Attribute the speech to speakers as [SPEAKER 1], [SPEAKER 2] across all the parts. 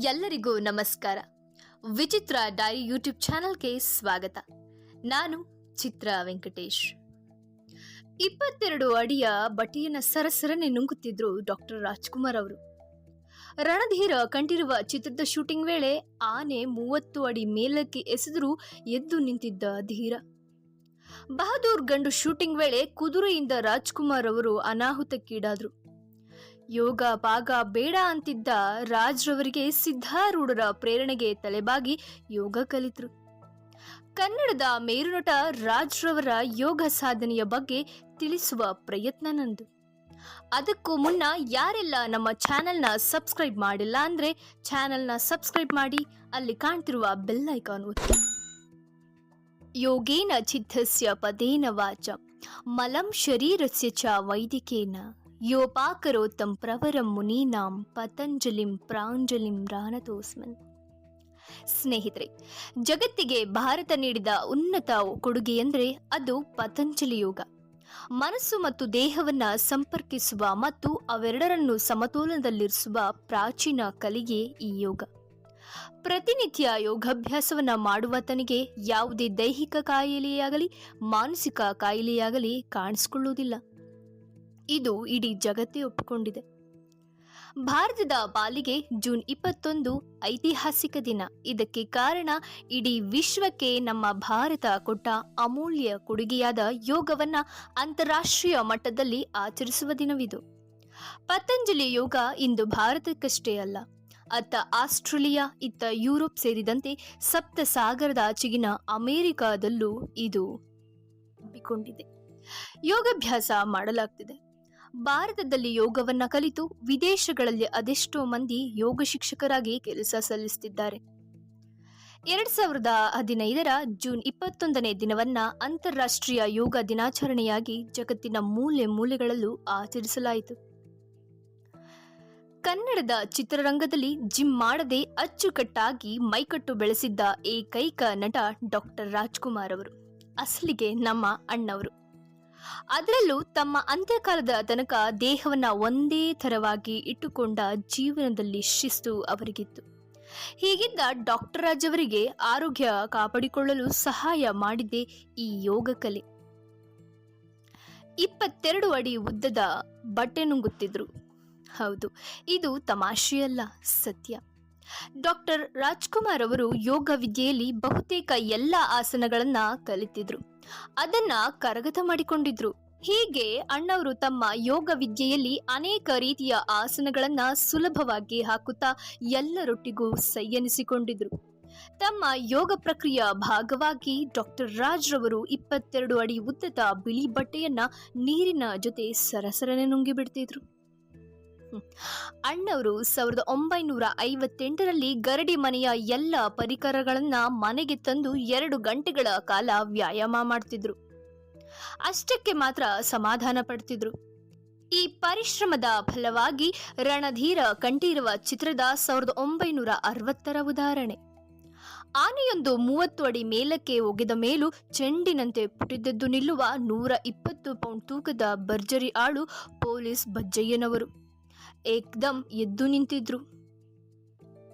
[SPEAKER 1] ಎಲ್ಲರಿಗೂ ನಮಸ್ಕಾರ. ವಿಚಿತ್ರ ಡೈರಿ ಯೂಟ್ಯೂಬ್ ಚಾನಲ್ಗೆ ಸ್ವಾಗತ. ನಾನು ಚಿತ್ರ ವೆಂಕಟೇಶ್. ಇಪ್ಪತ್ತೆರಡು ಅಡಿಯ ಬಟಿಯನ ಸರಸರನೆ ನುಂಗುತ್ತಿದ್ರು ಡಾಕ್ಟರ್ ರಾಜ್ಕುಮಾರ್ ಅವರು. ರಣಧೀರ ಕಂಡಿರುವ ಚಿತ್ರದ ಶೂಟಿಂಗ್ ವೇಳೆ ಆನೆ ಮೂವತ್ತು ಅಡಿ ಮೇಲಕ್ಕೆ ಎಸೆದರೂ ಎದ್ದು ನಿಂತಿದ್ದ ಧೀರ. ಬಹದ್ದೂರ್ ಗಂಡು ಶೂಟಿಂಗ್ ವೇಳೆ ಕುದುರೆಯಿಂದ ರಾಜ್ಕುಮಾರ್ ಅವರು ಅನಾಹುತಕ್ಕೀಡಾದ್ರು. ಯೋಗ ಭಾಗ ಬೇಡ ಅಂತಿದ್ದ ರಾಜ್ರವರಿಗೆ ಸಿದ್ಧಾರೂಢರ ಪ್ರೇರಣೆಗೆ ತಲೆಬಾಗಿ ಯೋಗ ಕಲಿತರು. ಕನ್ನಡದ ಮೇರುನಟ ರಾಜ್ರವರ ಯೋಗ ಸಾಧನೆಯ ಬಗ್ಗೆ ತಿಳಿಸುವ ಪ್ರಯತ್ನ ನಂದು. ಅದಕ್ಕೂ ಮುನ್ನ ಯಾರೆಲ್ಲ ನಮ್ಮ ಚಾನೆಲ್ನ ಸಬ್ಸ್ಕ್ರೈಬ್ ಮಾಡಿಲ್ಲ ಅಂದ್ರೆ ಚಾನೆಲ್ನ ಸಬ್ಸ್ಕ್ರೈಬ್ ಮಾಡಿ, ಅಲ್ಲಿ ಕಾಣ್ತಿರುವ ಬೆಲ್ ಐಕಾನ್ ಒತ್ತಿ. ಯೋಗೇನ ಚಿತ್ತಸ್ಯ ಪದೇನ ವಾಚ, ಮಲಂ ಶರೀರಸ್ಯ ಚ ವೈದಿಕೇನ. ಯೋಪಾಕರೋತ್ತಂ ಪ್ರವರಂ ಮುನೀನಾಂ ಪತಂಜಲಿಂ ಪ್ರಾಂಜಲಿಂ ರಾನತೋಸ್ಮನ್ ಸ್ನೇಹಿತರೆ, ಜಗತ್ತಿಗೆ ಭಾರತ ನೀಡಿದ ಉನ್ನತ ಕೊಡುಗೆ ಎಂದರೆ ಅದು ಪತಂಜಲಿ ಯೋಗ. ಮನಸ್ಸು ಮತ್ತು ದೇಹವನ್ನು ಸಂಪರ್ಕಿಸುವ ಮತ್ತು ಅವೆರಡರನ್ನು ಸಮತೋಲನದಲ್ಲಿರಿಸುವ ಪ್ರಾಚೀನ ಕಲಿಗೆ ಈ ಯೋಗ. ಪ್ರತಿನಿತ್ಯ ಯೋಗಾಭ್ಯಾಸವನ್ನ ಮಾಡುವತನಿಗೆ ಯಾವುದೇ ದೈಹಿಕ ಕಾಯಿಲೆಯಾಗಲಿ, ಮಾನಸಿಕ ಕಾಯಿಲೆಯಾಗಲಿ ಕಾಣಿಸಿಕೊಳ್ಳುವುದಿಲ್ಲ. ಇದು ಇಡೀ ಜಗತ್ತೇ ಒಪ್ಪಿಕೊಂಡಿದೆ. ಭಾರತದ ಪಾಲಿಗೆ ಜೂನ್ ಇಪ್ಪತ್ತೊಂದು ಐತಿಹಾಸಿಕ ದಿನ. ಇದಕ್ಕೆ ಕಾರಣ ಇಡೀ ವಿಶ್ವಕ್ಕೆ ನಮ್ಮ ಭಾರತ ಕೊಟ್ಟ ಅಮೂಲ್ಯ ಕೊಡುಗೆಯಾದ ಯೋಗವನ್ನ ಅಂತಾರಾಷ್ಟ್ರೀಯ ಮಟ್ಟದಲ್ಲಿ ಆಚರಿಸುವ ದಿನವಿದು. ಪತಂಜಲಿ ಯೋಗ ಇಂದು ಭಾರತಕ್ಕಷ್ಟೇ ಅಲ್ಲ, ಅತ್ತ ಆಸ್ಟ್ರೇಲಿಯಾ, ಇತ್ತ ಯುರೋಪ್ ಸೇರಿದಂತೆ ಸಪ್ತ ಸಾಗರದ ಆಚೆಗಿನ ಅಮೆರಿಕಾದಲ್ಲೂ ಇದು ಒಪ್ಪಿಕೊಂಡಿದೆ. ಯೋಗಾಭ್ಯಾಸ ಮಾಡಲಾಗ್ತಿದೆ. ಭಾರತದಲ್ಲಿ ಯೋಗವನ್ನ ಕಲಿತು ವಿದೇಶಗಳಲ್ಲಿ ಅದೆಷ್ಟೋ ಮಂದಿ ಯೋಗ ಶಿಕ್ಷಕರಾಗಿ ಕೆಲಸ ಸಲ್ಲಿಸುತ್ತಿದ್ದಾರೆ ಎರಡ್ ಸಾವಿರದ ಹದಿನೈದರ ಜೂನ್ ಇಪ್ಪತ್ತೊಂದನೇ ದಿನವನ್ನ ಅಂತಾರಾಷ್ಟ್ರೀಯ ಯೋಗ ದಿನಾಚರಣೆಯಾಗಿ ಜಗತ್ತಿನ ಮೂಲೆ ಮೂಲೆಗಳಲ್ಲೂ ಆಚರಿಸಲಾಯಿತು. ಕನ್ನಡದ ಚಿತ್ರರಂಗದಲ್ಲಿ ಜಿಮ್ ಮಾಡದೆ ಅಚ್ಚುಕಟ್ಟಾಗಿ ಮೈಕಟ್ಟು ಬೆಳೆಸಿದ್ದ ಏಕೈಕ ನಟ ಡಾಕ್ಟರ್ ರಾಜ್ಕುಮಾರ್ ಅವರು. ಅಸಲಿಗೆ ನಮ್ಮ ಅಣ್ಣವರು. ಅದರಲ್ಲೂ ತಮ್ಮ ಅಂತ್ಯಕಾಲದ ತನಕ ದೇಹವನ್ನ ಒಂದೇ ಥರವಾಗಿ ಇಟ್ಟುಕೊಂಡ ಜೀವನದಲ್ಲಿ ಶಿಸ್ತು ಅವರಿಗಿತ್ತು. ಹೀಗಿದ್ದ ಡಾಕ್ಟರ್ ರಾಜ್ ಅವರಿಗೆ ಆರೋಗ್ಯ ಕಾಪಾಡಿಕೊಳ್ಳಲು ಸಹಾಯ ಮಾಡಿದೆ ಈ ಯೋಗ ಕಲೆ. ಇಪ್ಪತ್ತೆರಡು ಅಡಿ ಉದ್ದದ ಬಟ್ಟೆ ನುಂಗುತ್ತಿದ್ರು. ಹೌದು, ಇದು ತಮಾಷೆಯಲ್ಲ ಸತ್ಯ. ಡಾಕ್ಟರ್ ರಾಜ್ಕುಮಾರ್ ಅವರು ಯೋಗ ವಿದ್ಯೆಯಲ್ಲಿ ಬಹುತೇಕ ಎಲ್ಲ ಆಸನಗಳನ್ನ ಕಲಿತಿದ್ರು. ಅದನ್ನ ಕರಗತ ಮಾಡಿಕೊಂಡಿದ್ರು ಹೀಗೆ ಅಣ್ಣವರು ತಮ್ಮ ಯೋಗ ವಿದ್ಯೆಯಲ್ಲಿ ಅನೇಕ ರೀತಿಯ ಆಸನಗಳನ್ನ ಸುಲಭವಾಗಿ ಹಾಕುತ್ತಾ ಎಲ್ಲರೊಟ್ಟಿಗೂ ಸೈಯನಿಸಿಕೊಂಡಿದ್ರು ತಮ್ಮ ಯೋಗ ಪ್ರಕ್ರಿಯೆಯ ಭಾಗವಾಗಿ ಡಾಕ್ಟರ್ ರಾಜ್ ರವರು ಇಪ್ಪತ್ತೆರಡು ಅಡಿ ಉದ್ದದ ಬಿಳಿ ಬಟ್ಟೆಯನ್ನ ನೀರಿನ ಜೊತೆ ಸರಸರನೆ ನುಂಗಿಬಿಡ್ತಿದ್ರು. ಅಣ್ಣವರು ಸಾವಿರದ ಒಂಬೈನೂರ ಐವತ್ತೆಂಟರಲ್ಲಿ ಗರಡಿ ಮನೆಯ ಎಲ್ಲ ಪರಿಕರಗಳನ್ನ ಮನೆಗೆ ತಂದು ಎರಡು ಗಂಟೆಗಳ ಕಾಲ ವ್ಯಾಯಾಮ ಮಾಡ್ತಿದ್ರು. ಅಷ್ಟಕ್ಕೆ ಮಾತ್ರ ಸಮಾಧಾನ ಪಡ್ತಿದ್ರು. ಈ ಪರಿಶ್ರಮದ ಫಲವಾಗಿ ರಣಧೀರ ಕಂಠೀರುವ ಚಿತ್ರದ ಸಾವಿರದ ಒಂಬೈನೂರ ಅರವತ್ತರ ಉದಾಹರಣೆ. ಆನೆಯೊಂದು ಮೂವತ್ತು ಅಡಿ ಮೇಲಕ್ಕೆ ಒಗೆದ ಮೇಲೂ ಚೆಂಡಿನಂತೆ ಪುಟಿದದ್ದು ನಿಲ್ಲುವ ನೂರ ಇಪ್ಪತ್ತು ಪೌಂಡ್ ತೂಕದ ಭರ್ಜರಿ ಆಳು ಪೊಲೀಸ್ ಬಜ್ಜಯ್ಯನವರು. ಏಕ್ದಮ್ ಎದ್ದು ನಿಂತಿದ್ರು.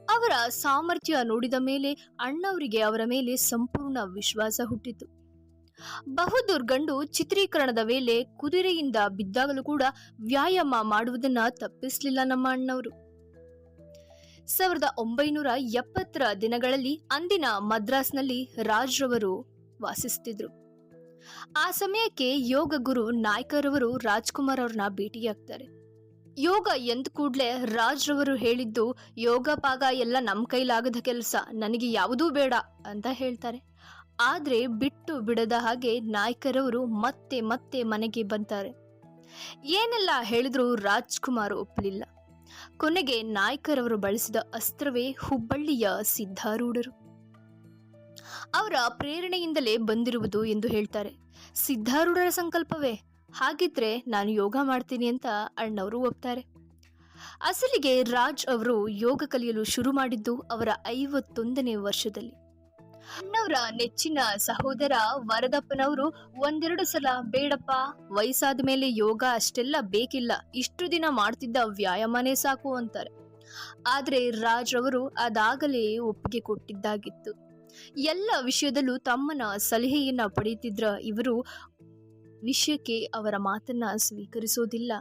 [SPEAKER 1] ಅವರ ಸಾಮರ್ಥ್ಯ ನೋಡಿದ ಮೇಲೆ ಅಣ್ಣವರಿಗೆ ಅವರ ಮೇಲೆ ಸಂಪೂರ್ಣ ವಿಶ್ವಾಸ ಹುಟ್ಟಿತು. ಬಹದ್ದೂರ್ ಗಂಡು ಚಿತ್ರೀಕರಣದ ವೇಳೆ ಕುದುರೆಯಿಂದ ಬಿದ್ದಾಗಲೂ ಕೂಡ ವ್ಯಾಯಾಮ ಮಾಡುವುದನ್ನ ತಪ್ಪಿಸಲಿಲ್ಲ ನಮ್ಮ ಅಣ್ಣವರು. ಸಾವಿರದ ಒಂಬೈನೂರ ಎಪ್ಪತ್ತರ ದಿನಗಳಲ್ಲಿ ಅಂದಿನ ಮದ್ರಾಸ್ನಲ್ಲಿ ರಾಜ್ರವರು ವಾಸಿಸುತ್ತಿದ್ರು ಆ ಸಮಯಕ್ಕೆ ಯೋಗ ಗುರು ನಾಯ್ಕರವರು ರಾಜ್ಕುಮಾರ್ ಅವ್ರನ್ನ ಭೇಟಿಯಾಗ್ತಾರೆ. ಯೋಗ ಎಂದ ಕೂಡ್ಲೆ ರಾಜ್ರವರು ಹೇಳಿದ್ದು, ಯೋಗ ಪಾಗ ಎಲ್ಲ ನಮ್ಮ ಕೈಲಾಗದ ಕೆಲಸ, ನನಗೆ ಯಾವುದೂ ಬೇಡ ಅಂತ ಹೇಳ್ತಾರೆ. ಆದ್ರೆ ಬಿಟ್ಟು ಬಿಡದ ಹಾಗೆ ನಾಯ್ಕರವರು ಮತ್ತೆ ಮತ್ತೆ ಮನೆಗೆ ಬಂತಾರೆ. ಏನೆಲ್ಲ ಹೇಳಿದ್ರು ರಾಜ್ಕುಮಾರ್ ಒಪ್ಪಲಿಲ್ಲ ಕೊನೆಗೆ ನಾಯ್ಕರವರು ಬಳಸಿದ ಅಸ್ತ್ರವೇ ಹುಬ್ಬಳ್ಳಿಯ ಸಿದ್ಧಾರೂಢರು. ಅವರ ಪ್ರೇರಣೆಯಿಂದಲೇ ಬಂದಿರುವುದು ಎಂದು ಹೇಳ್ತಾರೆ. ಸಿದ್ಧಾರೂಢರ ಸಂಕಲ್ಪವೇ? ಹಾಗಿದ್ರೆ ನಾನು ಯೋಗ ಮಾಡ್ತೀನಿ ಅಂತ ಅಣ್ಣವರು ಒಪ್ತಾರೆ. ಅಸಲಿಗೆ ರಾಜ್ ಅವರು ಯೋಗ ಕಲಿಯಲು ಶುರು ಮಾಡಿದ್ದು ಅವರ ಐವತ್ತೊಂದನೇ ವರ್ಷದಲ್ಲಿ. ಅಣ್ಣವರ ನೆಚ್ಚಿನ ಸಹೋದರ ವರದಪ್ಪನವರು ಒಂದೆರಡು ಸಲ, ಬೇಡಪ್ಪ, ವಯಸ್ಸಾದ ಮೇಲೆ ಯೋಗ ಅಷ್ಟೆಲ್ಲ ಬೇಕಿಲ್ಲ, ಇಷ್ಟು ದಿನ ಮಾಡ್ತಿದ್ದ ವ್ಯಾಯಾಮನೇ ಸಾಕು ಅಂತಾರೆ. ಆದರೆ ರಾಜ್ ಅವರು ಅದಾಗಲೇ ಒಪ್ಪಿಗೆ ಕೊಟ್ಟಿದ್ದಾಗಿತ್ತು. ಎಲ್ಲ ವಿಷಯದಲ್ಲೂ ತಮ್ಮನ ಸಲಹೆಯನ್ನ ಪಡೆಯುತ್ತಿದ್ರ ಇವರು ವಿಷಯಕ್ಕೆ ಅವರ ಮಾತನ್ನ ಸ್ವೀಕರಿಸೋದಿಲ್ಲ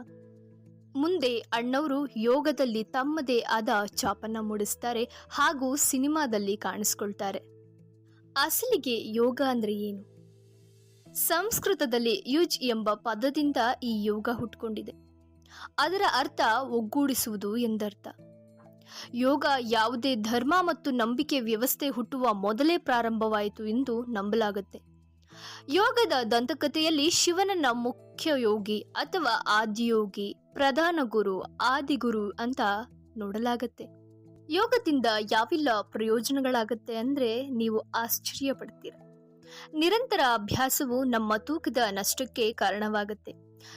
[SPEAKER 1] ಮುಂದೆ ಅಣ್ಣವರು ಯೋಗದಲ್ಲಿ ತಮ್ಮದೇ ಆದ ಚಾಪನ್ನ ಮೂಡಿಸ್ತಾರೆ ಹಾಗೂ ಸಿನಿಮಾದಲ್ಲಿ ಕಾಣಿಸ್ಕೊಳ್ತಾರೆ. ಅಸಲಿಗೆ ಯೋಗ ಅಂದ್ರೆ ಏನು? ಸಂಸ್ಕೃತದಲ್ಲಿ ಯುಜ್ ಎಂಬ ಪದದಿಂದ ಈ ಯೋಗ ಹುಟ್ಕೊಂಡಿದೆ. ಅದರ ಅರ್ಥ ಒಗ್ಗೂಡಿಸುವುದು ಎಂದರ್ಥ. ಯೋಗ ಯಾವುದೇ ಧರ್ಮ ಮತ್ತು ನಂಬಿಕೆ ವ್ಯವಸ್ಥೆ ಹುಟ್ಟುವ ಮೊದಲೇ ಪ್ರಾರಂಭವಾಯಿತು ಎಂದು ನಂಬಲಾಗುತ್ತೆ. ಯೋಗದ ದಂತಕಥೆಯಲ್ಲಿ ಶಿವನನ್ನ ಮುಖ್ಯ ಯೋಗಿ ಅಥವಾ ಆದಿಯೋಗಿ, ಪ್ರಧಾನ ಗುರು, ಆದಿಗುರು ಅಂತ ನೋಡಲಾಗತ್ತೆ. ಯೋಗದಿಂದ ಯಾವೆಲ್ಲ ಪ್ರಯೋಜನಗಳಾಗತ್ತೆ ಅಂದ್ರೆ ನೀವು ಆಶ್ಚರ್ಯ ಪಡ್ತೀರ ನಿರಂತರ ಅಭ್ಯಾಸವು ನಮ್ಮ ತೂಕದ ನಷ್ಟಕ್ಕೆ ಕಾರಣವಾಗುತ್ತೆ.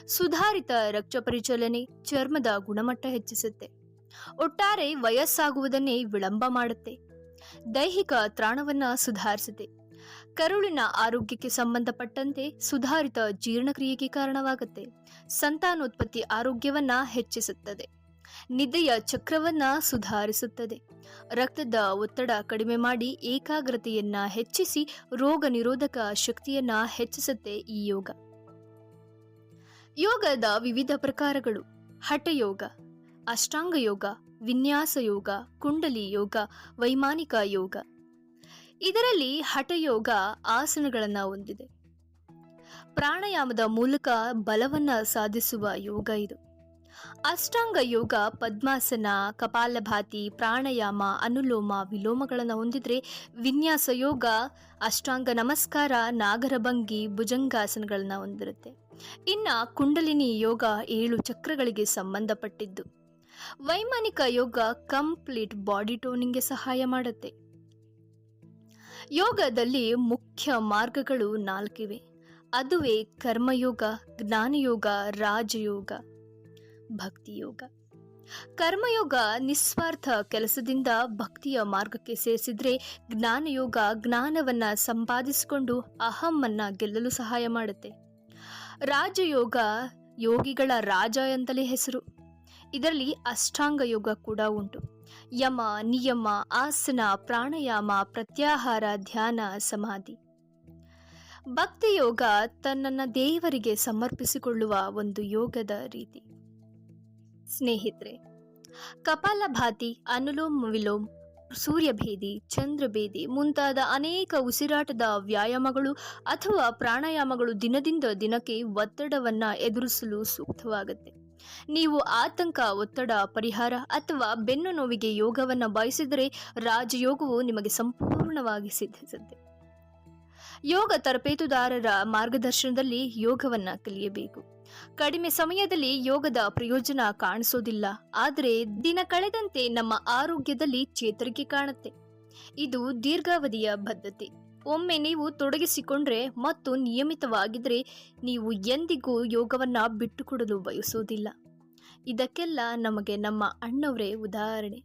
[SPEAKER 1] ಸುಧಾರಿತ ರಕ್ತ ಪರಿಚಲನೆ ಚರ್ಮದ ಗುಣಮಟ್ಟ ಹೆಚ್ಚಿಸುತ್ತೆ. ಒಟ್ಟಾರೆ ವಯಸ್ಸಾಗುವುದನ್ನೇ ವಿಳಂಬ ಮಾಡುತ್ತೆ. ದೈಹಿಕ ತ್ರಾಣವನ್ನ ಸುಧಾರಿಸುತ್ತೆ. ಕರುಳಿನ ಆರೋಗ್ಯಕ್ಕೆ ಸಂಬಂಧಪಟ್ಟಂತೆ ಸುಧಾರಿತ ಜೀರ್ಣಕ್ರಿಯೆಗೆ ಕಾರಣವಾಗುತ್ತೆ. ಸಂತಾನೋತ್ಪತ್ತಿ ಆರೋಗ್ಯವನ್ನ ಹೆಚ್ಚಿಸುತ್ತದೆ. ನಿದ್ದೆಯ ಚಕ್ರವನ್ನ ಸುಧಾರಿಸುತ್ತದೆ. ರಕ್ತದ ಒತ್ತಡ ಕಡಿಮೆ ಮಾಡಿ ಏಕಾಗ್ರತೆಯನ್ನ ಹೆಚ್ಚಿಸಿ ರೋಗ ನಿರೋಧಕ ಶಕ್ತಿಯನ್ನ ಹೆಚ್ಚಿಸುತ್ತೆ ಈ ಯೋಗ. ಯೋಗದ ವಿವಿಧ ಪ್ರಕಾರಗಳು. ಹಠಯೋಗ, ಅಷ್ಟಾಂಗ ಯೋಗ, ವಿನ್ಯಾಸ ಯೋಗ, ಕುಂಡಲಿ ಯೋಗ, ವೈಮಾನಿಕ ಯೋಗ. ಇದರಲ್ಲಿ ಹಠಯೋಗ ಆಸನಗಳನ್ನು ಹೊಂದಿದೆ. ಪ್ರಾಣಾಯಾಮದ ಮೂಲಕ ಬಲವನ್ನ ಸಾಧಿಸುವ ಯೋಗ ಇದು. ಅಷ್ಟಾಂಗ ಯೋಗ, ಪದ್ಮಾಸನ, ಕಪಾಲಭಾತಿ, ಪ್ರಾಣಾಯಾಮ, ಅನುಲೋಮ, ವಿಲೋಮಗಳನ್ನು ಹೊಂದಿದ್ರೆ ವಿನ್ಯಾಸ ಯೋಗ, ಅಷ್ಟಾಂಗ ನಮಸ್ಕಾರ, ನಾಗರಭಂಗಿ, ಭುಜಂಗಾಸನಗಳನ್ನು ಹೊಂದಿರುತ್ತೆ. ಇನ್ನ ಕುಂಡಲಿನಿ ಯೋಗ ಏಳು ಚಕ್ರಗಳಿಗೆ ಸಂಬಂಧಪಟ್ಟಿದ್ದು. ವೈಮಾನಿಕ ಯೋಗ ಕಂಪ್ಲೀಟ್ ಬಾಡಿ ಟೋನಿಂಗ್ಗೆ ಸಹಾಯ ಮಾಡುತ್ತೆ. ಯೋಗದಲ್ಲಿ ಮುಖ್ಯ ಮಾರ್ಗಗಳು ನಾಲ್ಕಿವೆ. ಅದುವೇ ಕರ್ಮಯೋಗ, ಜ್ಞಾನಯೋಗ, ರಾಜಯೋಗ, ಭಕ್ತಿಯೋಗ. ಕರ್ಮಯೋಗ ನಿಸ್ವಾರ್ಥ ಕೆಲಸದಿಂದ ಭಕ್ತಿಯ ಮಾರ್ಗಕ್ಕೆ ಸೇರಿಸಿದ್ರೆ ಜ್ಞಾನಯೋಗ ಜ್ಞಾನವನ್ನ ಸಂಪಾದಿಸಿಕೊಂಡು ಅಹಮ್ಮನ್ನ ಗೆಲ್ಲಲು ಸಹಾಯ ಮಾಡುತ್ತೆ. ರಾಜಯೋಗ ಯೋಗಿಗಳ ರಾಜ ಅಂತಲೇ ಹೆಸರು. ಇದರಲ್ಲಿ ಅಷ್ಟಾಂಗ ಯೋಗ ಕೂಡ ಉಂಟು. ಯಮ, ನಿಯಮ, ಆಸನ, ಪ್ರಾಣಾಯಾಮ, ಪ್ರತ್ಯಾಹಾರ, ಧ್ಯಾನ, ಸಮಾಧಿ. ಭಕ್ತಿಯೋಗ ತನ್ನನ್ನು ದೇವರಿಗೆ ಸಮರ್ಪಿಸಿಕೊಳ್ಳುವ ಒಂದು ಯೋಗದ ರೀತಿ. ಸ್ನೇಹಿತರೆ, ಕಪಾಲಭಾತಿ, ಅನುಲೋಮ, ವಿಲೋಮ್, ಸೂರ್ಯಭೇದಿ, ಚಂದ್ರಭೇದಿ ಮುಂತಾದ ಅನೇಕ ಉಸಿರಾಟದ ವ್ಯಾಯಾಮಗಳು ಅಥವಾ ಪ್ರಾಣಾಯಾಮಗಳು ದಿನದಿಂದ ದಿನಕ್ಕೆ ಒತ್ತಡವನ್ನು ಎದುರಿಸಲು ಸೂಕ್ತವಾಗುತ್ತೆ. ನೀವು ಆತಂಕ, ಒತ್ತಡ, ಪರಿಹಾರ ಅಥವಾ ಬೆನ್ನು ನೋವಿಗೆ ಯೋಗವನ್ನು ಬಯಸಿದರೆ ರಾಜಯೋಗವು ನಿಮಗೆ ಸಂಪೂರ್ಣವಾಗಿ ಸಿದ್ಧಿಸುತ್ತೆ. ಯೋಗ ತರಬೇತುದಾರರ ಮಾರ್ಗದರ್ಶನದಲ್ಲಿ ಯೋಗವನ್ನ ಕಲಿಯಬೇಕು. ಕಡಿಮೆ ಸಮಯದಲ್ಲಿ ಯೋಗದ ಪ್ರಯೋಜನ ಕಾಣಿಸೋದಿಲ್ಲ, ಆದರೆ ದಿನ ಕಳೆದಂತೆ ನಮ್ಮ ಆರೋಗ್ಯದಲ್ಲಿ ಚೇತರಿಕೆ ಕಾಣುತ್ತೆ. ಇದು ದೀರ್ಘಾವಧಿಯ ಬದ್ಧತೆ. ಒಮ್ಮೆ ನೀವು ತೊಡಗಿಸಿಕೊಂಡ್ರೆ ಮತ್ತು ನಿಯಮಿತವಾಗಿದ್ರೆ ನೀವು ಎಂದಿಗೂ ಯೋಗವನ್ನು ಬಿಟ್ಟುಕೊಡಲು ಬಯಸೋದಿಲ್ಲ ಇದಕ್ಕೆಲ್ಲ ನಮಗೆ ನಮ್ಮ ಅಣ್ಣವರೇ ಉದಾಹರಣೆ.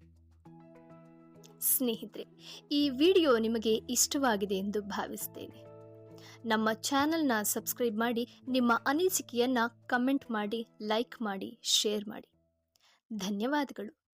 [SPEAKER 1] ಸ್ನೇಹಿತರೆ, ಈ ವಿಡಿಯೋ ನಿಮಗೆ ಇಷ್ಟವಾಗಿದೆ ಎಂದು ಭಾವಿಸ್ತೇನೆ. ನಮ್ಮ ಚಾನೆಲ್ನ ಸಬ್ಸ್ಕ್ರೈಬ್ ಮಾಡಿ, ನಿಮ್ಮ ಅನಿಸಿಕೆಯನ್ನು ಕಮೆಂಟ್ ಮಾಡಿ, ಲೈಕ್ ಮಾಡಿ, ಶೇರ್ ಮಾಡಿ. ಧನ್ಯವಾದಗಳು.